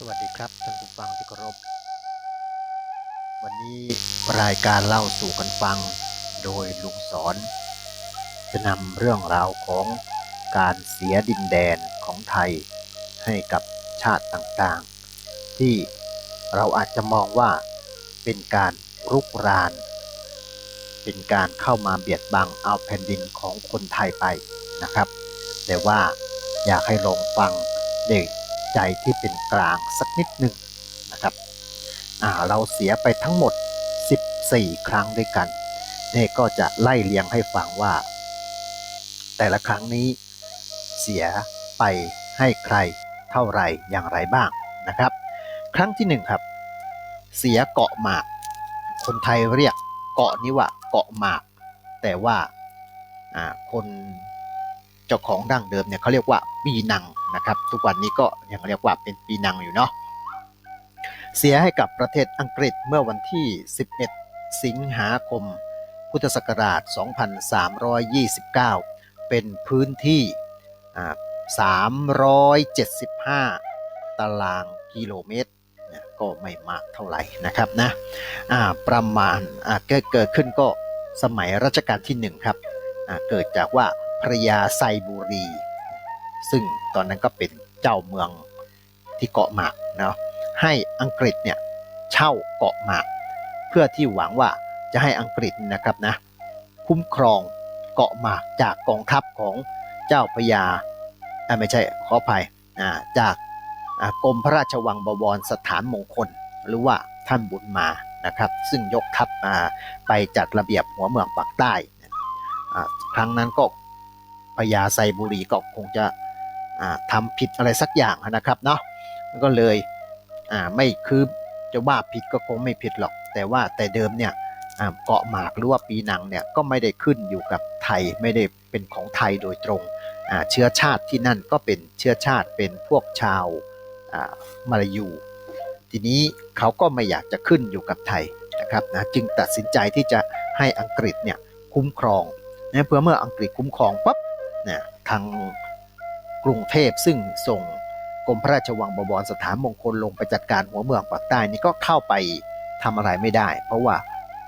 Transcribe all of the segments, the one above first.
สวัสดีครับท่านผู้ฟังที่เคารพ วันนี้รายการเล่าสู่กันฟังโดยลุงสอน จะนำเรื่องราวของการเสียดินแดนของไทยให้กับชาติต่างๆ ที่เราอาจจะมองว่าเป็นการรุกราน เป็นการเข้ามาเบียดบังเอาแผ่นดินของคนไทยไปนะครับ แต่ว่าอยากให้ลองฟังเด็ก ใจที่เป็นกลางสักนิดหนึ่งนะครับเราเสียไปทั้งหมด 14 ครั้งด้วยกันเนี่ก็จะไล่เลียงให้ฟังว่า แต่ละครั้งนี้เสียไปให้ใครเท่าไหร่อย่างไรบ้างนะครับ ครั้งที่หนึ่งครับ เสียเกาะหมาก คนไทยเรียกเกาะนี้ว่าเกาะหมาก แต่ว่าคนเจ้าของดั้งเดิมเนี่ยเขาเรียกว่าปีนัง นะครับ ทุกวันนี้ก็ยังเรียกว่าเป็นปีนังอยู่เนาะเสียให้กับประเทศอังกฤษเมื่อวันที่ 11 สิงหาคม พุทธศักราช 2329 เป็นพื้นที่ 375 ตารางกิโลเมตร ก็ไม่มากเท่าไหร่นะครับนะประมาณาเกิดเกิดขึ้นก็สมัยรัชกาลที่หนึ่งครับ เกิดจากว่าพระยาไซบุรี ซึ่งตอนนั้นก็เป็นเจ้าเมืองที่เกาะหมากนะให้อังกฤษเนี่ยเช่าเกาะหมาก เพื่อที่หวังว่าจะให้อังกฤษนะครับนะคุ้มครองเกาะหมากจากกองทัพของเจ้าพระยาไม่ใช่ขออภัยจากกรมพระราชวังบวรสถานมงคล หรือว่าท่านบุญมานะครับ ซึ่งยกทัพมาไปจัดระเบียบหัวเมืองปากใต้ครั้งนั้นก็พญาไซบุรีก็คงจะ อ่าทำผิดอะไรสักอย่างนะครับเนาะก็เลยไม่คือจะว่าผิดก็คงไม่ผิดหรอก แต่ว่าแต่เดิมเนี่ยเกาะหมากหรือว่าปีหนังเนี่ยก็ไม่ได้ขึ้นอยู่กับไทยไม่ได้เป็นของไทยโดยตรงเชื้อชาติที่นั่นก็เป็นเชื้อชาติเป็นพวกชาวมาลายู ทีนี้เขาก็ไม่อยากจะขึ้นอยู่กับไทยนะครับนะจึงตัดสินใจที่จะให้อังกฤษเนี่ยคุ้มครองนะเพื่อเมื่ออังกฤษคุ้มครองปั๊บเนี่ยทาง กรุงเทพซึ่งส่งกรมพระราชวังบวรสถานมงคลลงไปจัดการหัวเมืองปากใต้นี่ก็เข้าไปทำอะไรไม่ได้ เพราะว่า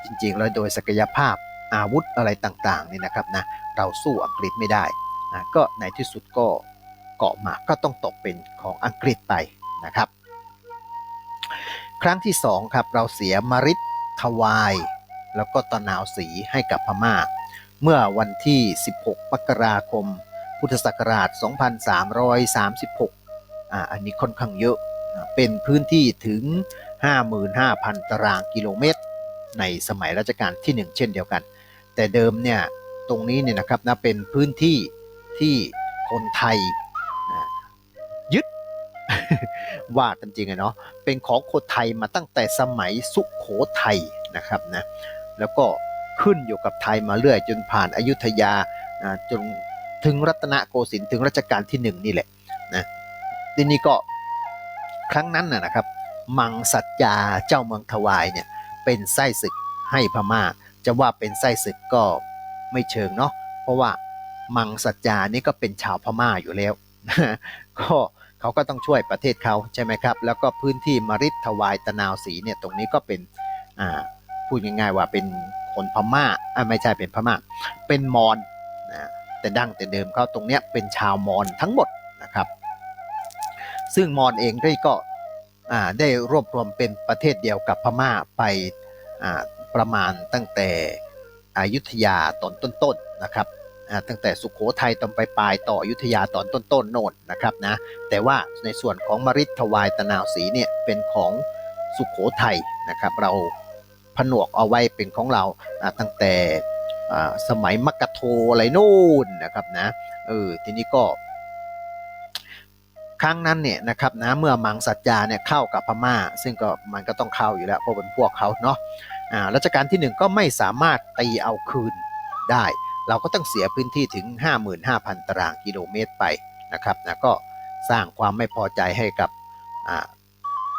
จริงๆแล้วโดยศักยภาพอาวุธอะไรต่างๆนี่นะครับนะเราสู้อังกฤษไม่ได้นะก็ในที่สุดก็เกาะหมากก็ต้องตกเป็นของอังกฤษไปนะครับ ครั้งที่สองครับเราเสียมริดทวาย แล้วก็ตะนาวสีให้กับพม่า เมื่อวันที่ 16มกราคม พุทธศักราช 2336อ่าอันนี้ค่อนข้างเยอะ เป็นพื้นที่ถึง 55,000 ตารางกิโลเมตร ในสมัยรัชกาลที่ 1 เช่นเดียวกัน แต่เดิมเนี่ยตรงนี้เนี่ยนะครับนะเป็นพื้นที่ที่คนไทยยึดว่ากันจริงอะเนาะเป็นของคนไทยมาตั้งแต่สมัยสุขโขทัยนะครับนะแล้วก็ขึ้นอยู่กับไทยมาเรื่อยจนผ่านอายุทยาจน ถึงรัตนโกสินทร์ถึงรัชกาลที่หนึ่งนี่แหละนะทีนี้ก็ครั้งนั้นนะครับ มังสัจจาเจ้าเมืองทวายเนี่ยเป็นไส้ศึกให้พม่า จะว่าเป็นไส้ศึกก็ไม่เชิงเนาะเพราะว่ามังสัจจานี่ก็เป็นชาวพม่าอยู่แล้วก็เขาก็ต้องช่วยประเทศเขาใช่ไหมครับ แล้วก็พื้นที่มริดทวายตะนาวสีเนี่ยตรงนี้ก็เป็นพูดง่ายๆว่าเป็นคนพม่าไม่ใช่เป็นพม่า เป็นมอญน แต่ดั้งแต่เดิมเขาตรงเนี้ยเป็นชาวมอญทั้งหมดนะครับ ซึ่งมอญเองได้ก็ได้รวบรวมเป็นประเทศเดียวกับพม่าไปประมาณตั้งแต่อยุธยาตอนต้นๆนะครับตั้งแต่สุขโขทัยตอนปลายๆต่ออยุธยาตอนต้นๆโน่นนะครับนะแต่ว่าในส่วนของมริดทวายตะนาวสีเนี่ยเป็นของสุขโขทัยนะครับ เราผนวกเอาไว้เป็นของเราตั้งแต่ สมัยมักกะโทอะไรนู่นนะครับนะเออทีนี้ก็ครั้งนั้นเนี่ยนะครับนะเมื่อมังสัจจาเนี่ยเข้ากับพม่า ซึ่งก็มันก็ต้องเข้าอยู่แล้วเพราะเป็นพวกเขาเนาะอ่ารัชกาลที่หนึ่งก็ไม่สามารถตีเอาคืนได้ เราก็ต้องเสียพื้นที่ถึง 55,000 ตารางกิโลเมตรไปนะครับนะก็สร้างความไม่พอใจให้กับอ่า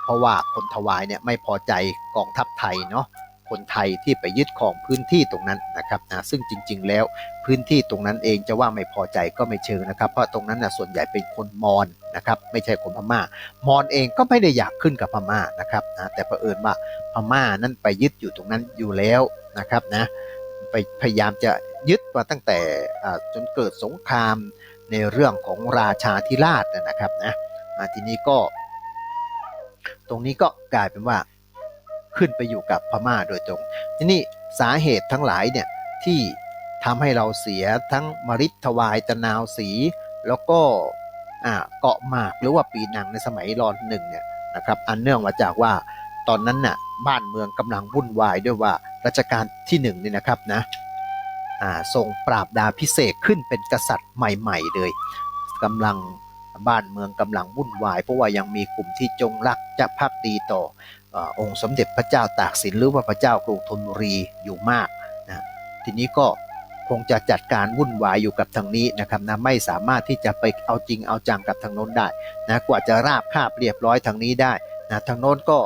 เพราะว่าคนถวายเนี่ยไม่พอใจกองทัพไทยเนาะ คนไทยที่ไปยึดครองพื้นที่ตรงนั้นนะครับนะซึ่งจริง ๆ แล้วพื้นที่ตรงนั้นเองจะว่าไม่พอใจก็ไม่เชิงนะครับ เพราะตรงนั้นนะส่วนใหญ่เป็นคนมอญนะครับไม่ใช่คนพม่า มอญเองก็ไม่ได้อยากขึ้นกับพม่านะครับนะแต่เผอิญว่าพม่านั้นไปยึดอยู่ตรงนั้นอยู่แล้วนะครับนะไปพยายามจะยึดมาตั้งแต่จนเกิดสงครามในเรื่องของราชาธิราชนะครับนะทีนี้ก็ ตรงนี้ก็กลายเป็นว่า ขึ้นไปอยู่กับพม่าโดยตรงทีนี้สาเหตุทั้งหลายเนี่ยที่ทำให้เราเสียทั้งมริดทวายตะนาวสี แล้วก็เกาะหมากหรือว่าปีนังในสมัยรอนหนึ่งเนี่ยนะครับอันเนื่องมาจากว่าตอนนั้นน่ะบ้านเมืองกำลังวุ่นวายด้วยว่ารัชกาลที่หนึ่งเนี่ยนะครับนะทรงปราบดาพิเศษขึ้นเป็นกษัตริย์ใหม่ ๆ เลยกำลังบ้านเมืองกำลังวุ่นวาย เพราะว่ายังมีกลุ่มที่จงรักจะพักดีต่อ องค์สมเด็จพระเจ้าตากสินหรือว่าพระเจ้ากรุงธนบุรีอยู่มากนะทีนี้ก็คงจะจัดการวุ่นวายอยู่กับทางนี้นะครับนะไม่สามารถที่จะไปเอาจริงเอาจังกับทางโน้นได้นะกว่าจะราบคาบเรียบร้อยทางนี้ได้นะทางโน้นก็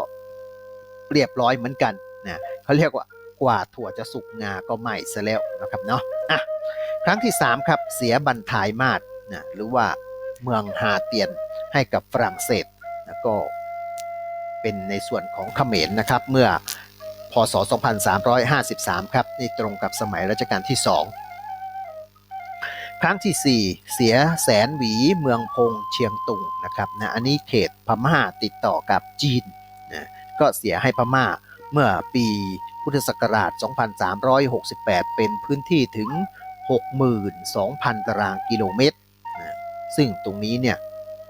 เรียบร้อยเหมือนกันนะเขาเรียกว่ากว่าถั่วจะสุกงาก็ไหม้ซะแล้วนะครับเนาะอะครั้งที่ 3 ครับเสียบันทายมาศนะหรือว่าเมืองฮาเตียนให้กับฝรั่งเศสนะก็ เป็นในส่วนของเขมรนะครับ เมื่อพศ 2353 ครับนี่ตรงกับสมัยรัชกาลที่ 2 ครั้งทีสี่ 4 เสียแสนหวีเมืองพงเชียงตุงนะครับนะอันนี้เขตพม่าติดต่อกับจีนนะก็เสียให้พม่าเมื่อปีพุทธศักราช 2368 เป็นพื้นที่ถึง 62,000 ตารางกิโลเมตรนะซึ่งตรงนี้เนี่ย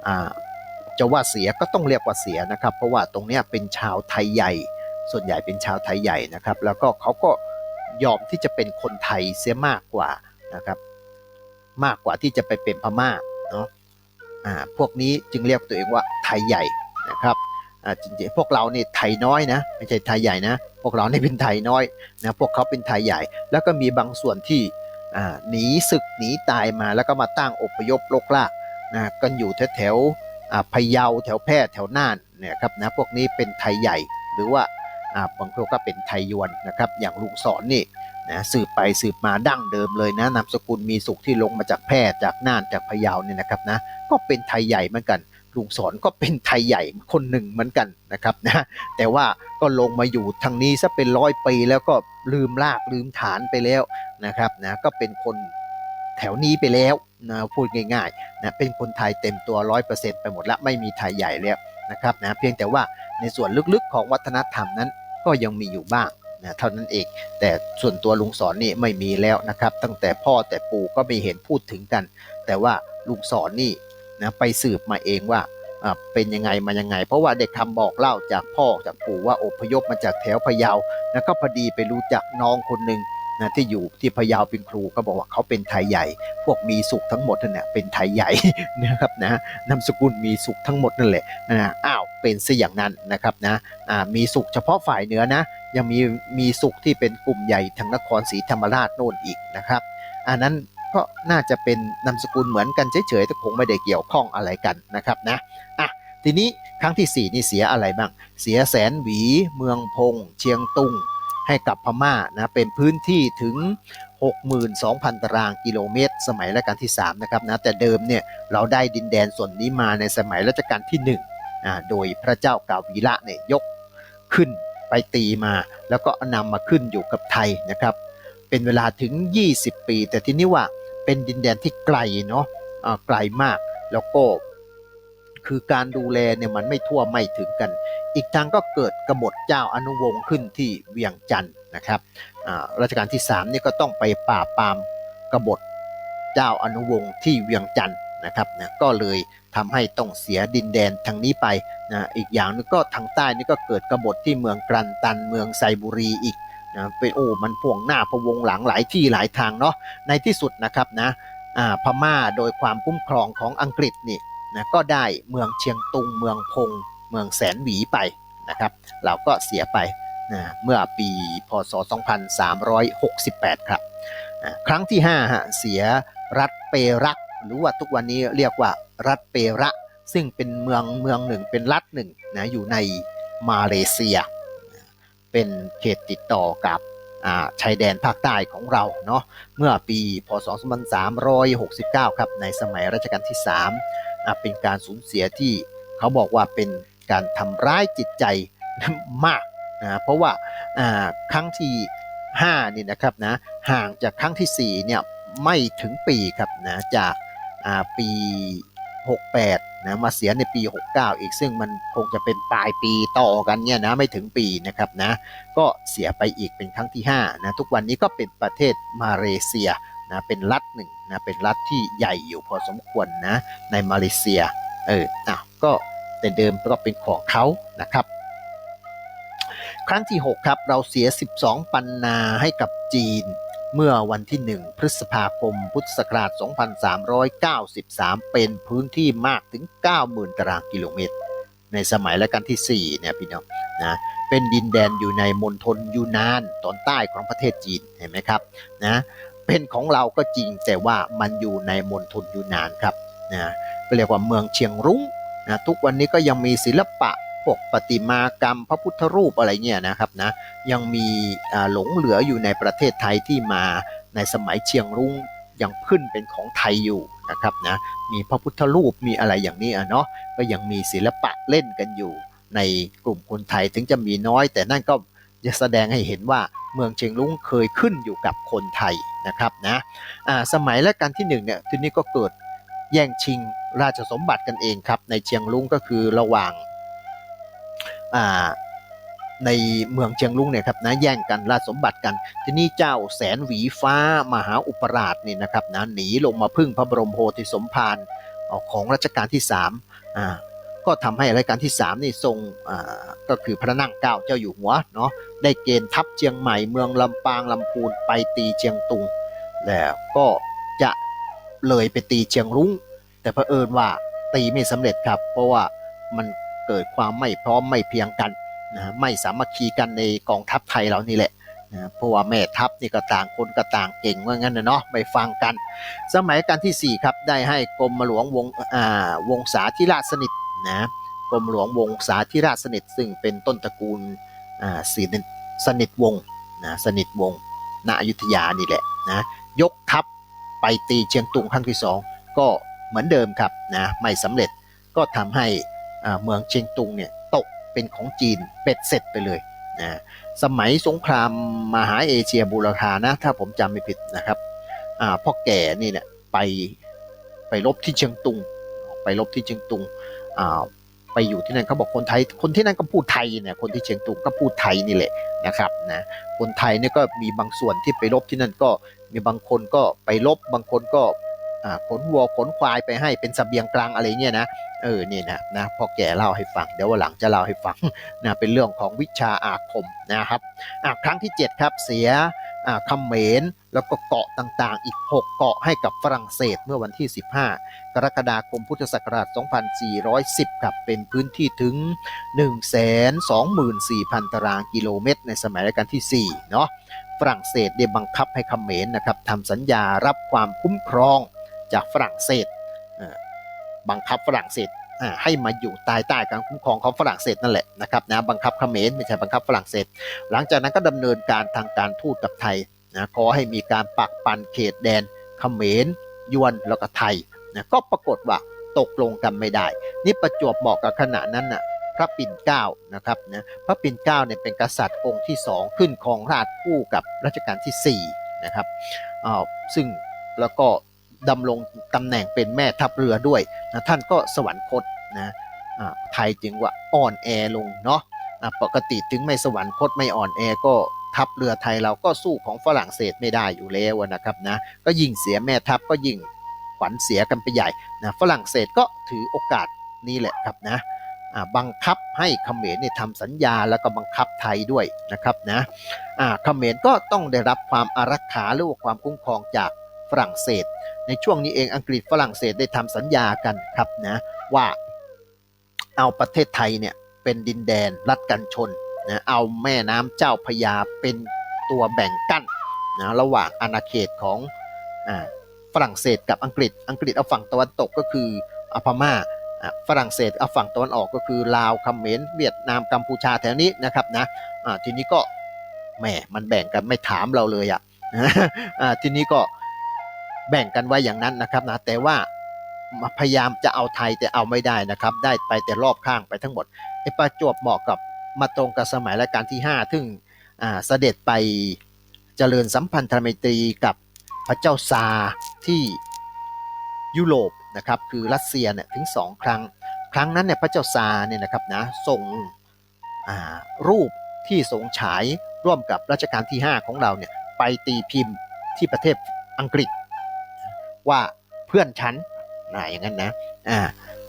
อ่า จะว่าเสียก็ต้องเรียกว่าเสียนะครับ เพราะว่าตรงนี้เป็นชาวไทยใหญ่ ส่วนใหญ่เป็นชาวไทยใหญ่นะครับ แล้วก็เขาก็ยอมที่จะเป็นคนไทยเสียมากกว่านะครับ มากกว่าที่จะไปเป็นพม่าเนาะอ่าพวกนี้จึงเรียกตัวเองว่าไทยใหญ่นะครับอ่าจริงๆพวกเราเนี่ยไทยน้อยนะไม่ใช่ไทยใหญ่นะพวกเราเนี่ยเป็นไทยน้อยนะพวกเขาเป็นไทยใหญ่ แล้วก็มีบางส่วนที่อ่าหนีศึกหนีตายมาแล้วก็มาตั้งอพยพลกลากนะกันอยู่แถวๆ พะเยาแถวแพร่แถวน่านเนี่ยครับนะพวกนี้เป็นไทยใหญ่หรือว่าอ่าบางพวกก็เป็นไทยยวนนะครับอย่างลุงสอนนี่นะสืบไปสืบมาดั้งเดิมเลยนะนามสกุลมีสุขที่ลงมาจากแพร่จากน่านจากพะเยาเนี่ยนะครับนะก็เป็นไทยใหญ่เหมือนกันลุงสอนก็เป็นไทยใหญ่คนหนึ่งเหมือนกันนะครับนะแต่ว่าก็ลงมาอยู่ทางนี้ซะเป็นร้อยปีแล้วก็ลืมรากลืมฐานไปแล้วนะครับนะก็เป็นคน แถวนี้ไปแล้วนะพูดง่ายๆนะเป็นคนไทยเต็มตัว 100%ไปหมดละไม่มีไทยใหญ่แล้วนะครับนะเพียงแต่ว่าในส่วนลึกๆของวัฒนธรรมนั้นก็ยังมีอยู่บ้างนะเท่านั้นเอง แต่ส่วนตัวลุงสอนนี่ไม่มีแล้วนะครับ ตั้งแต่พ่อแต่ปู่ก็ไม่เห็นพูดถึงกัน แต่ว่าลุงสอนนี่นะไปสืบมาเองว่าเป็นยังไงมายังไง เพราะว่าเด็กคำบอกเล่าจากพ่อจากปู่ว่าอพยพมาจากแถวพะเยาแล้วก็พอดีไปรู้จักน้องคนหนึ่ง นะที่อยู่ที่พะเยาเป็นครูก็บอกว่าเขาเป็นไทยใหญ่ พวกมีสุขทั้งหมดนั่นแหละเป็นไทยใหญ่นะครับนะนามสกุลมีสุขทั้งหมดนั่นแหละนะอ้าวเป็นซะอย่างนั้นนะครับนะอ่ามีสุขเฉพาะฝ่ายเหนือนะ ยังมีมีสุขที่เป็นกลุ่มใหญ่ทางนครศรีธรรมราชโน่นอีกนะครับ อันนั้นก็น่าจะเป็นนามสกุลเหมือนกันเฉยๆแต่คงไม่ได้เกี่ยวข้องอะไรกันนะครับนะอะทีนี้ครั้งที่สี่นี่เสียอะไรบ้าง เสียแสนหวี เมืองพง เชียงตุง ให้กับพม่านะเป็นพื้นที่ถึง 62,000 ตารางกิโลเมตร สมัยรัชกาลที่3นะครับนะแต่เดิมเนี่ยเราได้ดินแดนส่วนนี้มาในสมัยรัชกาลที่1อ่าโดยพระเจ้ากาวีระเนี่ยยกขึ้นไปตีมา แล้วก็นำมาขึ้นอยู่กับไทยนะครับเป็นเวลาถึง 20 ปี แต่ทีนี้ว่าเป็นดินแดนที่ไกลเนาะอ่าไกลมากแล้วก็ คือการดูแลเนี่ยมันไม่ทั่วไม่ถึงกัน อีกทางก็เกิดกบฏเจ้าอนุวงศ์ขึ้นที่เวียงจันทร์นะครับอ่ารัชกาลที่3นี่ก็ต้องไปปราบปรามกบฏเจ้าอนุวงศ์ที่เวียงจันทร์นะครับนะก็เลยทำให้ต้องเสียดินแดนทางนี้ไปนะอีกอย่างนึงก็ทางใต้นี่ก็เกิดกบฏที่เมืองกรันตันเมืองไซบุรีอีกนะเป็นโอ้มันพ่วงหน้าพะวงหลังหลายที่หลายทางเนาะในที่สุดนะครับนะพม่าโดยความคุ้มครองของอังกฤษนี่ นะก็ได้เมืองเชียงตุงเมืองพง เมืองแสนหวีไปนะครับ เราก็เสียไปนะเมื่อปีพศ 2368 ครับอ่าครั้งที่5ฮะเสียรัฐเปรักหรือว่าทุกวันนี้เรียกว่ารัฐเประ ซึ่งเป็นเมืองเมืองหนึ่งเป็นรัฐหนึ่งนะอยู่ในมาเลเซีย เป็นเขตติดต่อกับชายแดนภาคใต้ของเราเนาะเมื่อปีพศ 2369 ครับในสมัยรัชกาลที่ 3 เป็นการสูญเสียที่เขาบอกว่าเป็นการทำร้ายจิตใจมากนะเพราะว่าครั้งที่5นี่นะครับนะห่างจากครั้งทีสี่4เนี่ยไม่ถึงปีครับนะจากาปี 68นะมาเสียในปี 69 อีกซึ่งมันคงจะเป็นปลายปีต่อกันเนี่ยนะไม่ถึงปีนะครับนะก็เสียไปอีกเป็นครั้งที่5นะทุกวันนี้ก็เป็นประเทศมาเลเซีย นะเป็นรัฐหนึ่งนะเป็นรัฐที่ใหญ่อยู่พอสมควรนะในมาเลเซียเอออะก็แต่เดิมก็เป็นของเขานะครับครั้งที่ 6 ครับ เราเสีย 12 ปันนาให้กับจีน เมื่อวันที่ 1 พฤษภาคม พุทธศักราช 2393 เป็นพื้นที่มากถึง 90,000 ตารางกิโลเมตร ในสมัยรัชกาลที่ 4 เนี่ยพี่น้องนะ เป็นดินแดนอยู่ในมณฑลยูนานตอนใต้ของประเทศจีน เห็นไหมครับนะ เป็นของเราก็จริงแต่ว่ามันอยู่ในมณฑลยูนานครับนะก็เรียกว่าเมืองเชียงรุ้งนะทุกวันนี้ก็ยังมีศิลปะพวกประติมากรรมพระพุทธรูปอะไรเงี้ยนะครับนะยังมีหลงเหลืออยู่ในประเทศไทยที่มาในสมัยเชียงรุ้งยังขึ้นเป็นของไทยอยู่นะครับนะมีพระพุทธรูปมีอะไรอย่างนี้อะเนาะก็ยังมีศิลปะเล่นกันอยู่ในกลุ่มคนไทยถึงจะมีน้อย แต่นั่นก็จะแสดงให้เห็นว่า เมืองเชียงรุ้งเคยขึ้นอยู่กับคนไทยนะครับนะสมัยรัชกาลที่หนึ่งเนี่ยทีนี้ก็เกิดแย่งชิงราชสมบัติกันเองครับ ในเชียงรุ้งก็คือระหว่างในเมืองเชียงรุ้งเนี่ยครับนะแย่งกันราชสมบัติกัน ทีนี้เจ้าแสนหวีฟ้ามหาอุปราชนี่นะครับนะหนีลงมาพึ่งพระบรมโพธิสมภารของรัชกาลที่3อ่า ก็ทำให้รัชกาลที่ 3 นี่ทรงก็คือพระนั่งเก้าเจ้าอยู่หัวเนาะได้เกณฑ์ทัพเชียงใหม่เมืองลำปางลำพูนไปตีเชียงตุง แล้วก็จะเลยไปตีเชียงรุ้ง แต่เผอิญว่าตีไม่สำเร็จครับ เพราะว่ามันเกิดความไม่พร้อมไม่เพียงกันนะไม่สามัคคีกันในกองทัพไทยเรานี่แหละนะเพราะว่าแม่ทัพนี่ก็ต่างคนก็ต่างเก่งว่างั้นนะเนาะไม่ฟังกัน สมัยการที่ 4 ครับได้ให้กรมหลวงวงอ่าวงศาธิราชสนิท นะกรมหลวงวงศาธิราชสนิทซึ่งเป็นต้นตระกูลสนิทสนิทวงศ์นะสนิทวงศ์ณอยุธยานี่แหละนะยกทัพไปตีเชียงตุงครั้งที่สองก็เหมือนเดิมครับนะไม่สำเร็จก็ทำให้เมืองเชียงตุงเนี่ยตกเป็นของจีนเป็ดเสร็จไปเลยนะสมัยสงครามมหาเอเชียบูรพานะถ้าผมจำไม่ผิดนะครับพ่อแก่นี่เนี่ยไปไปรบที่เชียงตุง ไปรบที่เชียงตุงอ่าไปอยู่ที่นั่นเขาบอกคนไทย คนที่นั่นก็พูดไทยเนี่ยคนที่เชียงตุงก็พูดไทยนี่แหละนะครับนะคนไทยเนี่ยก็มีบางส่วนที่ไปรบที่นั่นก็มีบางคนก็ไปรบบางคนก็ ขนวัวขนควายไปให้เป็นสเสบียงกลางอะไรเงี้ยนะเออนี่นะนะพอแก่เล่าให้ฟังเดี๋ยววันหลังจะเล่าให้ฟังนะเป็นเรื่องของวิชาอาคมนะครับครั้งที่ 7 ครับเสียอ่าเมรแล้วก็เกาะต่างๆ อีก 6 เกาะให้กับฝรั่งเศสเมื่อวันที่ 15 กรกฎาคมพุทธศักราช 2410 ครับเป็นพื้นที่ถึง 124,000 ตารางกิโลเมตร ในสมัยรัชกาลที่ 4 เนาะฝรั่งเศสได้บังคับให้เมรนะครับทำสัญญารับความคุ้มครอง จากฝรั่งเศสบังคับฝรั่งเศสให้มาอยู่ใต้ใต้การคุ้มครองของฝรั่งเศสนั่นแหละนะครับนะบังคับเขมรไม่ใช่บังคับฝรั่งเศส หลังจากนั้นก็ดำเนินการทางการทูตกับไทยนะขอให้มีการปักปันเขตแดนเขมรยวนแล้วก็ไทยนะก็ปรากฏว่าตกลงกันไม่ได้ นี่ประจวบเหมาะกับขณะนั้นน่ะพระปิ่นเกล้านะครับนะพระปิ่นเกล้าเนี่ยเป็นกษัตริย์องค์ที่สองขึ้นครองราชคู่กับรัชกาลที่สี่นะครับอ้าวซึ่งแล้วก็ ดำรงตำแหน่งเป็นแม่ทัพเรือด้วยนะท่านก็สวรรคตนะไทยจึงว่าอ่อนแอลงเนาะปกติถึงไม่สวรรคตไม่อ่อนแอก็ทัพเรือไทยเราก็สู้ของฝรั่งเศสไม่ได้อยู่แล้วนะครับนะก็ยิ่งเสียแม่ทัพก็ยิ่งขวัญเสียกันไปใหญ่นะฝรั่งเศสก็ถือโอกาสนี้แหละครับนะบังคับให้เขมรเนี่ยทำสัญญาแล้วก็บังคับไทยด้วยนะครับนะอ่าเขมรก็ต้องได้รับความอารักขาหรือว่าความคุ้มครองจาก ฝรั่งเศส ในช่วงนี้เองอังกฤษฝรั่งเศสได้ทำสัญญากันครับนะว่าเอาประเทศไทยเนี่ยเป็นดินแดนรัดกันชนนะเอาแม่น้ำเจ้าพยาเป็นตัวแบ่งกั้นนะระหว่างอาณาเขตของฝรั่งเศสกับอังกฤษ อังกฤษเอาฝั่งตะวันตกก็คืออพม่าอะฝรั่งเศสเอาฝั่งตะวันออกก็คือลาวเขมรเวียดนามกัมพูชาแถวนี้นะครับนะทีนี้ก็แหมมันแบ่งกันไม่ถามเราเลยอะอ่าทีนี้ก็ แบ่งกันไว้อย่างนั้นนะครับนะแต่ว่าพยายามจะเอาไทยแต่เอาไม่ได้นะครับ ได้ไปแต่รอบข้างไปทั้งหมดไอ้ประจวบเหมาะกับมาตรงกับสมัยรัชกาลที่ 5 ซึ่งอ่าเสด็จไปเจริญสัมพันธไมตรีกับพระเจ้าซาที่ยุโรปนะครับคือรัสเซียเนี่ยถึงสองครั้ง ครั้งนั้นเนี่ยพระเจ้าซาเนี่ยนะครับนะส่งรูปที่ทรงฉายร่วมกับรัชกาลที่ 5 ของเราเนี่ยไปตีพิมพ์ที่ประเทศอังกฤษ ว่าเพื่อนฉันนะอย่างนั้นนะอ่า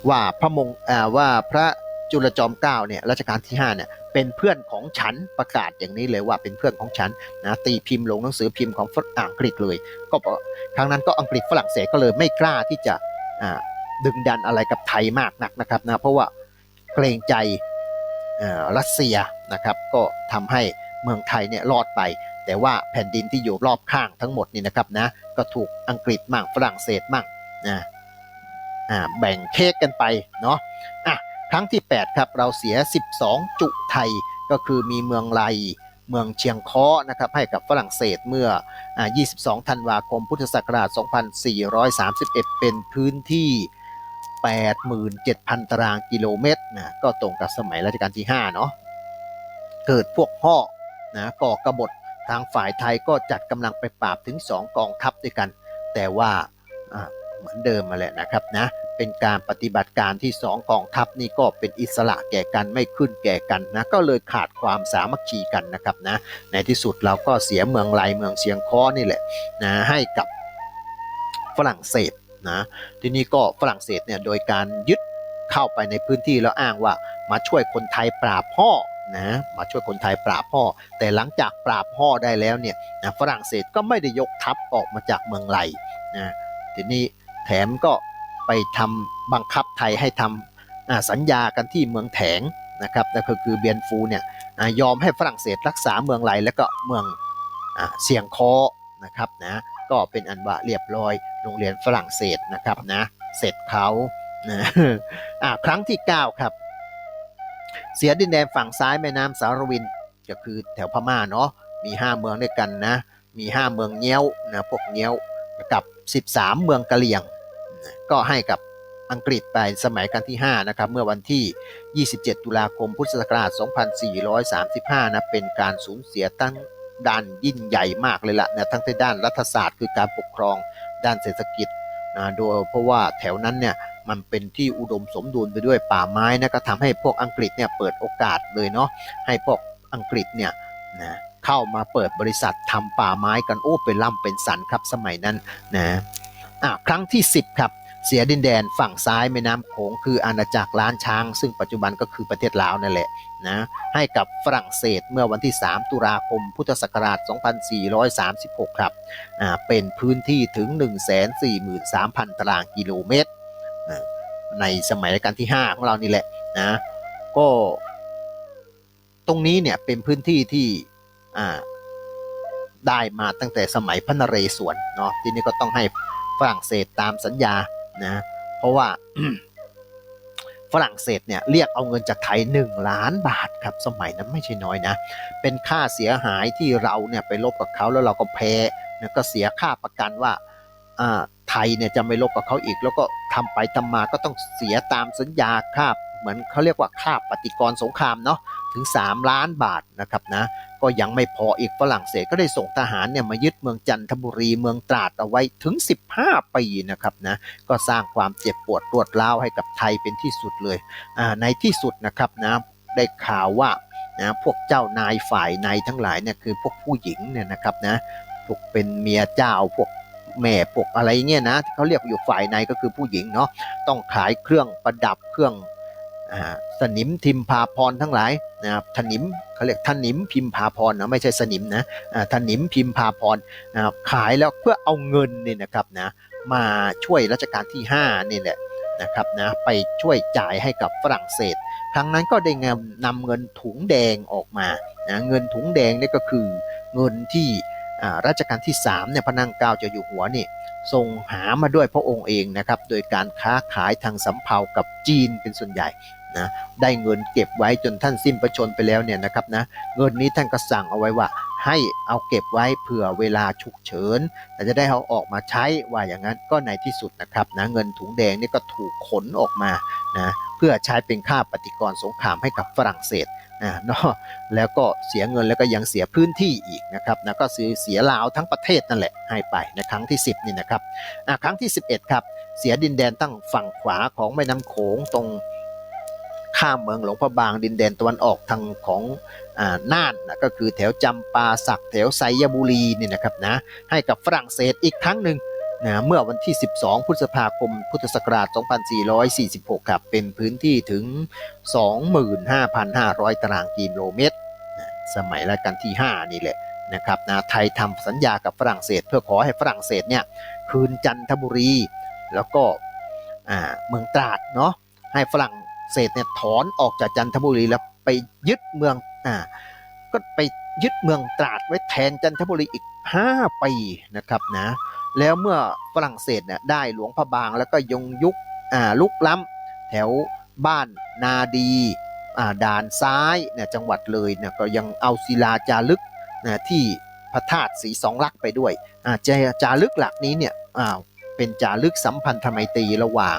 ว่าพระมงอ่าว่าพระจุลจอมเกล้าเนี่ยรัชกาลที่5เนี่ยเป็นเพื่อนของฉันประกาศอย่างนี้เลยว่าเป็นเพื่อนของฉันนะตีพิมพ์ลงหนังสือพิมพ์ของฝรั่งอังกฤษเลย ก็ครั้งนั้นก็อังกฤษฝรั่งเศสก็เลยไม่กล้าที่จะอ่าดึงดันอะไรกับไทยมากนักนะครับนะเพราะว่าเกรงใจรัสเซียนะครับ ก็ทำให้เมืองไทยเนี่ยรอดไป แต่ว่าแผ่นดินที่อยู่รอบข้างทั้งหมดนี่นะครับนะก็ถูกอังกฤษมั่งฝรั่งเศสมั่งนะอ่าแบ่งเค้กกันไปเนาะอะครั้งที่ 8 ครับเราเสีย 12 จุไทยก็คือมีเมืองไลเมืองเชียงค้อนะครับให้กับฝรั่งเศสเมื่ออ่า22 ธันวาคม พุทธศักราช 2431 เป็นพื้นที่ 87,000 ตารางกิโลเมตรนะก็ตรงกับสมัยรัชกาลที่ 5 เนาะเกิดพวกห่อนะก่อกบฏ ทางฝ่ายไทยก็จัดกำลังไปปราบถึง 2 กองทัพด้วยกัน แต่ว่าเหมือนเดิมมาแหละนะครับนะเป็นการปฏิบัติการที่ 2 กองทัพนี่ก็เป็นอิสระแก่กันไม่ขึ้นแก่กันนะก็เลยขาดความสามัคคีกันนะครับนะในที่สุดเราก็เสียเมืองไลเมืองเชียงค้อนี่แหละนะให้กับฝรั่งเศสนะทีนี้ก็ฝรั่งเศสเนี่ยโดยการยึดเข้าไปในพื้นที่แล้วอ้างว่ามาช่วยคนไทยปราบพ่อ นะมาช่วยคนไทยปราบพ่อ แต่หลังจากปราบพ่อได้แล้วเนี่ยนะฝรั่งเศสก็ไม่ได้ยกทัพออกมาจากเมืองไหลนะทีนี้แถมก็ไปทำบังคับไทยให้ทำอ่าสัญญากันที่เมืองแถงนะครับนั่นก็คือเบียนฟูเนี่ยยอมให้ฝรั่งเศสรักษาเมืองไหลแล้วก็เมืองเสียงคอนะครับนะก็เป็นอันว่าเรียบร้อยโรงเรียนฝรั่งเศสนะครับนะเสร็จเขานะครั้งที่ 9 ครับ เสียดินแดนฝั่งซ้ายแม่น้ำสารวิน ก็คือแถวพม่าเนาะมี 5 เมืองด้วยกันนะ มี 5 เมืองเงี้ยวนะพวกเงี้ยวกับ 13 เมืองกะเหรี่ยง ก็ให้กับอังกฤษไปสมัยกันที่ 5 นะครับ เมื่อวันที่ 27 ตุลาคมพุทธศักราช 2435 นะ เป็นการสูญเสียตั้งด้านยิ่งใหญ่มากเลยละนะทั้งในด้านรัฐศาสตร์คือการปกครองด้านเศรษฐกิจนะโดยเพราะว่าแถวนั้นเนี่ย มันเป็นที่อุดมสมดุลไปด้วยป่าไม้นะก็ทำให้พวกอังกฤษเนี่ยเปิดโอกาสเลยเนาะให้พวกอังกฤษเนี่ยนะเข้ามาเปิดบริษัททำป่าไม้กันโอ้เป็นล่ำเป็นสันครับสมัยนั้นนะอะครั้งที่ 10 ครับเสียดินแดนฝั่งซ้ายแม่น้ำโขงคืออาณาจักรล้านช้าง ซึ่งปัจจุบันก็คือประเทศลาวนั่นแหละนะให้กับฝรั่งเศสเมื่อวันที่ 3 ตุลาคม พุทธศักราช 2436 ครับอ่าเป็นพื้นที่ถึง 143,000 ตารางกิโลเมตร ในสมัยรัชกาลที่ 5 ของเรานี่แหละนะก็ตรงนี้เนี่ยเป็นพื้นที่ที่อ่าได้มาตั้งแต่สมัยพระนเรศวรเนาะทีนี้ก็ต้องให้ฝรั่งเศสตามสัญญานะเพราะว่าฝรั่งเศสเนี่ยเรียกเอาเงินจากไทย 1 ล้านบาทครับสมัยนั้นไม่ใช่น้อยนะ เป็นค่าเสียหายที่เราเนี่ยไปลบกับเขาแล้วเราก็แพ้นะก็เสียค่าประกันว่าไทยเนี่ยจะไม่ลบกับเขาอีก แล้วก็ ทำไปทำมาก็ต้องเสียตามสัญญาค่าเหมือนเขาเรียกว่าค่าปฏิกรสงครามเนาะถึง 3 ล้านบาทนะครับนะก็ยังไม่พออีกฝรั่งเศสก็ได้ส่งทหารเนี่ยมายึดเมืองจันทบุรีเมืองตราดเอาไว้ถึง 15 ปีนะครับนะก็สร้างความเจ็บปวดรวดร้าวให้กับไทยเป็นที่สุดเลยในที่สุดนะครับนะได้ข่าวว่านะพวกเจ้านายฝ่ายในทั้งหลายเนี่ยคือพวกผู้หญิงเนี่ยนะครับนะพวกเป็นเมียเจ้าพวก แม่ปกอะไรเงี้ยนะเขาเรียกอยู่ฝ่ายในก็คือผู้หญิงเนาะต้องขายเครื่องประดับเครื่องอสนิมทิมพาพรทั้งหลายนะครับถนิมเขาเรียกถนิมพิมพาพรนะไม่ใช่สนิมนะอ่าถนิมพิมพาพรนะครับขายแล้วเพื่อเอาเงินนี่นะครับนะมาช่วยรัชกาลที่5นี่แหละนะครับนะไปช่วยจ่ายให้กับฝรั่งเศส ครั้งนั้นก็ได้เงินนำเงินถุงแดงออกมานะเงินถุงแดงนี่ก็คือเงินที่ รัชกาลที่3เนี่ยพระนางเกล้าเจ้าอยู่หัวนี่ทรงหามาด้วยพระองค์เองนะครับ โดยการค้าขายทางสำเภากับจีนเป็นส่วนใหญ่นะได้เงินเก็บไว้จนท่านสิ้นประชนไปแล้วเนี่ยนะครับนะเงินนี้ท่านก็สั่งเอาไว้ว่า ให้เอาเก็บไว้เผื่อเวลาฉุกเฉินแต่จะได้เอาออกมาใช้ว่าอย่างนั้นก็ในที่สุดนะครับนะเงินถุงแดงนี่ก็ถูกขนออกมานะเพื่อใช้เป็นค่าปฏิกรสงครามให้กับฝรั่งเศสะเนาะแล้วก็เสียเงินแล้วก็ยังเสียพื้นที่อีกนะครับนะก็ซื้อเสียลาวทั้งประเทศนั่นแหละให้ไปในครั้งที่ 10นี่นะครับอะครั้งที่ 11 ครับ เสียดินแดนตั้งฝั่งขวาของแม่น้ำโขงตรงข้ามเมืองหลวงพระบางดินแดนตะวันออกทางของอ่าน่านนะก็คือแถวจำปาสักแถวไซยบุรีนี่นะครับนะให้กับฝรั่งเศสอีกครั้งหนึ่ง นะเมื่อวันที่ 12 พฤษภาคม พุทธศักราช 2446 ครับ เป็นพื้นที่ถึง 25,500 ตารางกิโลเมตร สมัยรัชกาลที่ 5 นี่แหละนะครับนะไทยทำสัญญากับฝรั่งเศส เพื่อขอให้ฝรั่งเศสเนี่ยคืนจันทบุรี แล้วก็เมืองตราดเนาะให้ฝรั่งเศสเนี่ยถอนออกจากจันทบุรีแล้วไปยึดเมืองอ่าก็ไปยึดเมืองตราดไว้แทนจันทบุรีอีก 5 ปีนะครับนะ แล้วเมื่อฝรั่งเศสเนี่ยได้หลวงพระบางแล้วก็ยงยุคอ่าลุกล้ำแถวบ้านนาดีอ่าด่านซ้ายเนี่ยจังหวัดเลยเนี่ยก็ยังเอาศิลาจารึกนะที่พระธาตุสีสองลักษ์ไปด้วยอ่าจาจารึกหลักนี้เนี่ยอ่าเป็นจารึกสัมพันธไมตรีระหว่าง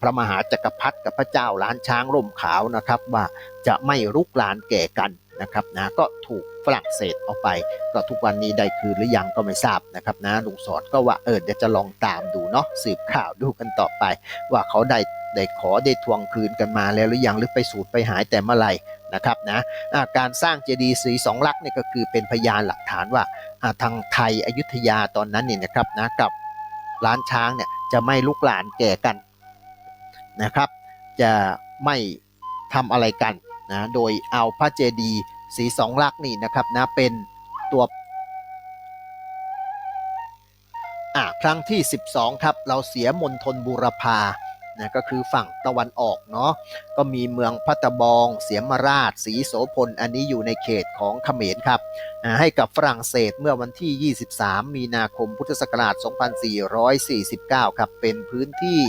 พระมหาจักรพรรดิกับพระเจ้าล้านช้างร่มขาวนะครับว่าจะไม่รุกรานแก่กัน นะครับนะก็ถูกฝรั่งเศสเอาไป ก็ทุกวันนี้ได้คืนหรือยังก็ไม่ทราบนะครับนะลุงสอดก็ว่าเออเดี๋ยวจะลองตามดูเนาะสืบข่าวดูกันต่อไป ว่าเขาได้ได้ขอได้ทวงคืนกันมาแล้วหรือยังหรือไปสูญไปหายแต่เมื่อไหร่นะครับนะการสร้างเจดีย์สีสองลักษณ์เนี่ยก็คือเป็นพยานหลักฐานว่าทางไทยอยุธยาตอนนั้นเนี่ยนะครับนะกับล้านช้างเนี่ยจะไม่ลุกหลานแก่กันนะครับ จะไม่ทำอะไรกัน นะโดยเอาพระเจดีย์สีสองลักษณ์นี่นะครับนะเป็นตัวอะครั้งที่ 12 ครับ เราเสียมณฑลบูรพานะก็คือฝั่งตะวันออกเนาะก็มีเมืองพัตบอง เสียมราชสีโสพล อันนี้อยู่ในเขตของเขมรครับให้กับฝรั่งเศสเมื่อวันที่ 23 มีนาคมพุทธศักราช 2449 ครับ เป็นพื้นที่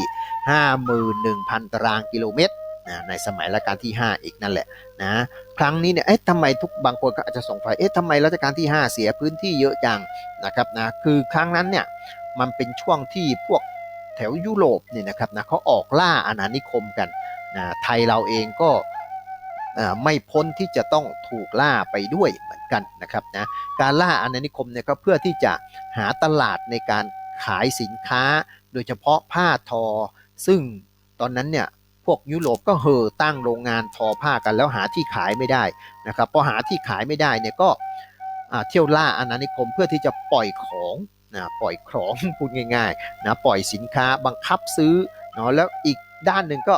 51,000 ตารางกิโลเมตร นะในสมัยรัชกาลที่ 5 อีกนั่นแหละนะครั้งนี้เนี่ยเอ๊ะทำไมทุกบางคนก็อาจจะสงสัยเอ๊ะทำไมรัชกาลที่ 5 เสียพื้นที่เยอะจังนะครับนะคือครั้งนั้นเนี่ยมันเป็นช่วงที่พวกแถวยุโรปเนี่ยนะครับนะเขาออกล่าอาณานิคมกันนะไทยเราเองก็ไม่พ้นที่จะต้องถูกล่าไปด้วยเหมือนกันนะครับนะการล่าอาณานิคมเนี่ยก็เพื่อที่จะหาตลาดในการขายสินค้า โดยเฉพาะผ้าทอ ซึ่งตอนนั้นเนี่ย วกยุโรปก็เห่อตั้งโรงงานทอผ้ากันแล้วหาที่ขายไม่ได้นะครับพอหาที่ขายไม่ได้เนี่ยก็เที่ยวล่าอาณานิคมเพื่อที่จะปล่อยของนะปล่อยของพูดง่ายๆนะปล่อยสินค้าบังคับซื้อเนาะแล้วอีกด้านหนึ่งก็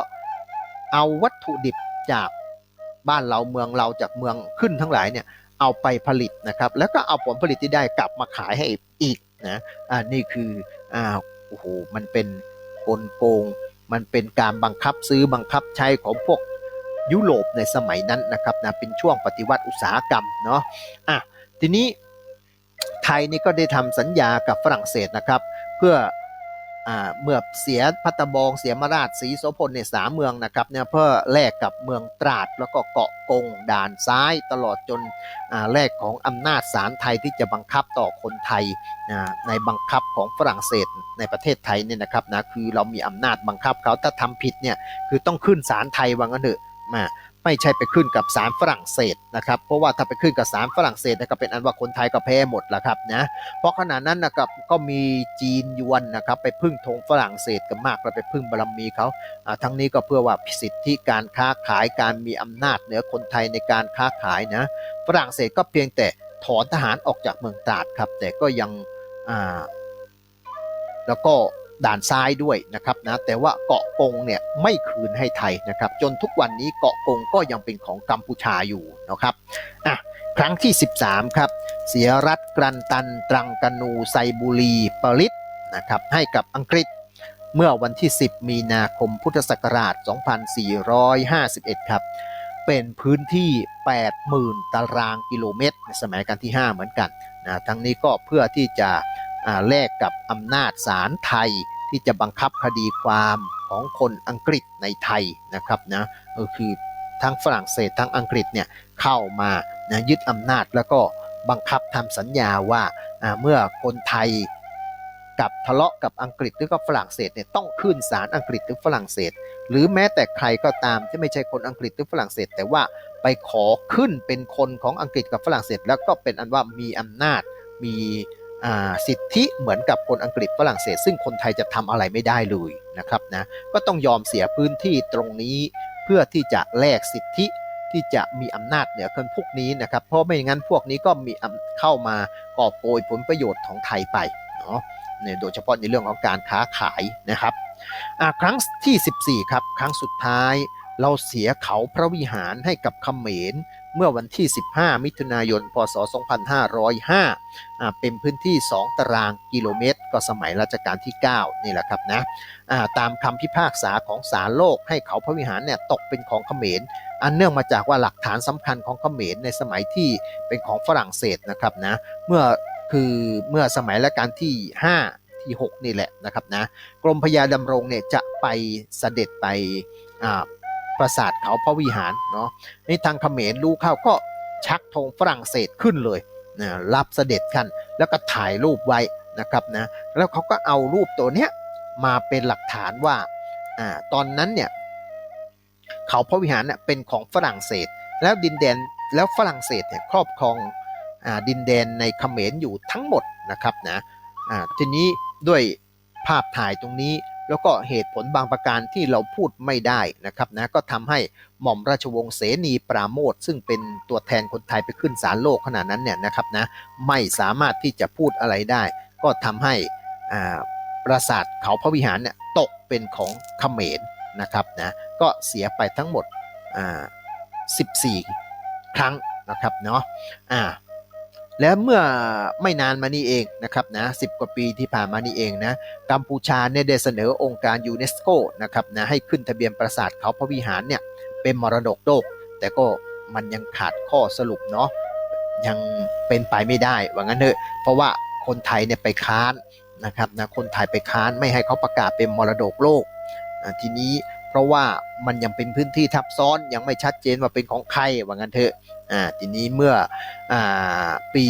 เอาวัตถุดิบจากบ้านเราเมืองเราจากเมืองขึ้นทั้งหลายเนี่ยเอาไปผลิตนะครับ แล้วก็เอาผลผลิตที่ได้กลับมาขายให้อีกนะอ่านี่คืออ่าโอ้โหมันเป็นกลโกง มันเป็นการบังคับซื้อบังคับใช้ของพวกยุโรปในสมัยนั้นนะครับนะเป็นช่วงปฏิวัติอุตสาหกรรมเนาะอะทีนี้ไทยนี่ก็ได้ทำสัญญากับฝรั่งเศสนะครับ เพื่อ เมื่อเสียพัตบองเสียมราชสีโสพลเนี่ยสามเมืองนะครับเนี่ยเพื่อแลกกับเมืองตราดแล้วก็เกาะกงด่านซ้ายตลอดจนแลกของอำนาจศาลไทยที่จะบังคับต่อคนไทยในบังคับของฝรั่งเศสในประเทศไทยเนี่ยนะครับนะคือเรามีอำนาจบังคับเขาถ้าทำผิดเนี่ยคือต้องขึ้นศาลไทยว่างั้นเถอะมา ไม่ใช่ไปขึ้นกับศาลฝรั่งเศสนะครับเพราะว่าถ้าไปขึ้นกับศาลฝรั่งเศสนี่ยก็เป็นอันว่าคนไทยก็แพ้หมดและครับนะเพราะขณะนั้นนะครับก็มีจีนยวนนะครับไปพึ่งธงฝรั่งเศสกันมากเราไปพึ่งบารมีเขาทั้งนี้ก็เพื่อว่าสิทธิการค้าขายการมีอำนาจเหนือคนไทยในการค้าขายนะฝรั่งเศสก็เพียงแต่ถอนทหารออกจากเมืองตราดครับแต่ก็ยังอ่าแล้วก็ ด่านซ้ายด้วยนะครับนะแต่ว่าเกาะกงเนี่ยไม่คืนให้ไทยนะครับ จนทุกวันนี้เกาะกงก็ยังเป็นของกัมพูชาอยู่นะครับอะครั้งที่ 13 ครับ เสียรัฐกรันตัน ตรังกานูไซบุรีปริตนะครับให้กับอังกฤษเมื่อวันที่ 10 มีนาคมพุทธศักราช 2451 ครับ เป็นพื้นที่ 80,000 ตารางกิโลเมตร ในสมัยรัชกาลที่ 5 เหมือนกันนะทั้งนี้ก็เพื่อที่จะอ่าแลกกับอำนาจศาลไทย ที่จะบังคับคดีความของคนอังกฤษในไทยนะครับนะก็คือทั้งฝรั่งเศสทั้งอังกฤษเนี่ยเข้ามานะยึดอำนาจแล้วก็บังคับทำสัญญาว่าเมื่อคนไทยกับทะเลาะกับอังกฤษหรือก็ฝรั่งเศสเนี่ยต้องขึ้นศาลอังกฤษหรือฝรั่งเศส หรือแม้แต่ใครก็ตามที่ไม่ใช่คนอังกฤษหรือฝรั่งเศส แต่ว่าไปขอขึ้นเป็นคนของอังกฤษกับฝรั่งเศส แล้วก็เป็นอันว่ามีอำนาจมี สิทธิเหมือนกับคนอังกฤษฝรั่งเศส ซึ่งคนไทยจะทำอะไรไม่ได้เลยนะครับนะก็ต้องยอมเสียพื้นที่ตรงนี้ เพื่อที่จะแลกสิทธิที่จะมีอำนาจเหนือคนพวกนี้นะครับเพราะไม่อย่างนั้นพวกนี้ก็มีเข้ามากอบโกยผลประโยชน์ของไทยไปเนาะเนี่ยโดยเฉพาะในเรื่องของการค้าขายนะครับครั้งที่ 14 ครับ ครั้งสุดท้ายเราเสียเขาพระวิหารให้กับเขมร เมื่อวันที่ 15 มิถุนายน พศ 2505 เป็นพื้นที่ 2 ตารางกิโลเมตร ก็สมัยรัชกาลที่ 9 นี่แหละครับนะตามคำพิพากษาของศาลโลกให้เขาพระวิหารเนี่ยตกเป็นของเขมร อันเนื่องมาจากว่าหลักฐานสำคัญของเขมรในสมัยที่เป็นของฝรั่งเศสนะครับนะ เมื่อคือเมื่อสมัยรัชกาลที่ 5 ที่ 6 นี่แหละนะครับนะ กรมพญาดำรงเนี่ยจะไปเสด็จไป ปราสาทเขาพระวิหารเนาะในทางเขมรรู้เข้าก็ชักธงฝรั่งเศสขึ้นเลยนะรับเสด็จกันแล้วก็ถ่ายรูปไว้นะครับนะแล้วเขาก็เอารูปตัวเนี้ยมาเป็นหลักฐานว่าอ่าตอนนั้นเนี่ยเขาพระวิหารเนี่ยเป็นของฝรั่งเศส แล้วดินแดนแล้วฝรั่งเศสเนี่ยครอบครองอาดินแดนในเขมรอยู่ทั้งหมดนะครับนะอ่าทีนี้ด้วยภาพถ่ายตรงนี้ แล้วก็เหตุผลบางประการที่เราพูดไม่ได้นะครับนะก็ทำให้หม่อมราชวงศ์เสนีปราโมทซึ่งเป็นตัวแทนคนไทยไปขึ้นศาลโลกขนาดนั้นเนี่ยนะครับนะไม่สามารถที่จะพูดอะไรได้ ก็ทำให้ปราสาทเขาพระวิหารเนี่ยตกเป็นของเขมรนะครับนะก็เสียไปทั้งหมด 14 ครั้งนะครับเนาะอ่า แล้วเมื่อไม่นานมานี้เองนะครับนะ10กว่าปีที่ผ่านมานี้เองนะกัมพูชาเนี่ยได้เสนอองค์การยูเนสโกนะครับนะให้ขึ้นทะเบียนปราสาทเขาพระวิหารเนี่ยเป็นมรดกโลก แต่ก็มันยังขาดข้อสรุปเนาะยังเป็นไปไม่ได้ว่างั้นเถอะเพราะว่าคนไทยเนี่ยไปค้านนะครับนะคนไทยไปค้านไม่ให้เขาประกาศเป็นมรดกโลกทีนี้เพราะว่ามันยังเป็นพื้นที่ทับซ้อนยังไม่ชัดเจนว่าเป็นของใครว่างั้นเถอะ อ่าทีนี้เมื่ออ่าปี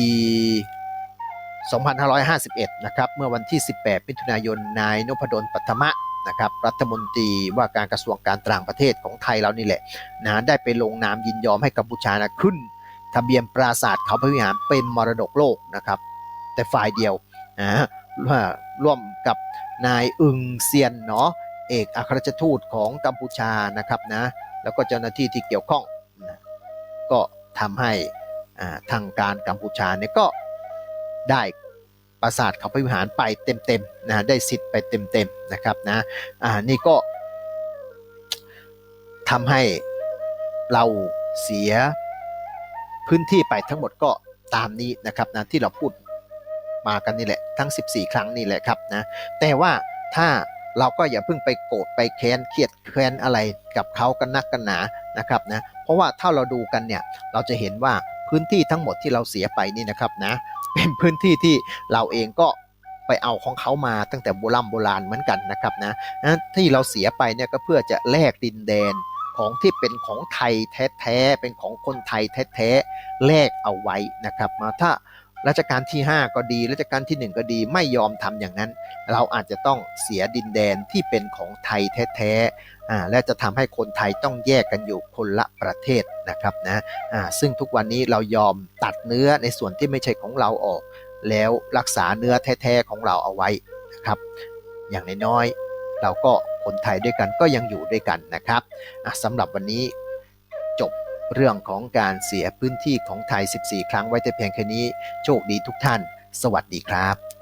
2551 นะครับ เมื่อวันที่ 18 มิถุนายน นายนพดลปัทมะนะครับรัฐมนตรีว่าการกระทรวงการต่างประเทศของไทยเรานี่แหละนะได้ไปลงนามยินยอมให้กัมพูชานะขึ้น ทะเบียนปราสาทเขาพระวิหารเป็นมรดกโลกนะครับ แต่ฝ่ายเดียวนะร่วมกับนายอึงเซียนเนาะเอกอัครราชทูตของกัมพูชานะครับนะแล้วก็เจ้าหน้าที่ที่เกี่ยวข้องนะก็ ทำให้ทางการกัมพูชาเนี่ยก็ได้ปราสาทเขาพระวิหารไปเต็มๆนะได้สิทธิ์ไปเต็มๆนะครับนะอ่านี่ก็ทำให้เราเสียพื้นที่ไปทั้งหมดก็ตามนี้นะครับนะที่เราพูดมากันนี่แหละทั้ง 14 ครั้งนี่แหละครับนะแต่ว่าถ้า เราก็อย่าเพิ่งไปโกรธไปแค้นเครียดแค้นอะไรกับเขากันนักกันหนานะครับนะเพราะว่าถ้าเราดูกันเนี่ยเราจะเห็นว่าพื้นที่ทั้งหมดที่เราเสียไปนี่นะครับนะเป็นพื้นที่ที่เราเองก็ไปเอาของเขามาตั้งแต่โบราณโบราณเหมือนกันนะครับนะที่เราเสียไปเนี่ยก็เพื่อจะแลกดินแดนของที่เป็นของไทยแท้ๆเป็นของคนไทยแท้ๆแลกเอาไว้นะครับมาถ้า รัชกาลที่ 5 ก็ดีรัชกาลที่ 1 ก็ดีไม่ยอมทำอย่างนั้น เราอาจจะต้องเสียดินแดนที่เป็นของไทยแท้ๆและจะทำให้คนไทยต้องแยกกันอยู่คนละประเทศนะครับนะซึ่งทุกวันนี้เรายอมตัดเนื้อในส่วนที่ไม่ใช่ของเราออก แล้วรักษาเนื้อแท้ๆของเราเอาไว้นะครับ อย่างน้อยๆเราก็คนไทยด้วยกันก็ยังอยู่ด้วยกันนะครับสำหรับวันนี้จบ เรื่องของการเสียพื้นที่ของไทย 14 ครั้งไว้แต่เพียงแค่นี้ โชคดีทุกท่าน สวัสดีครับ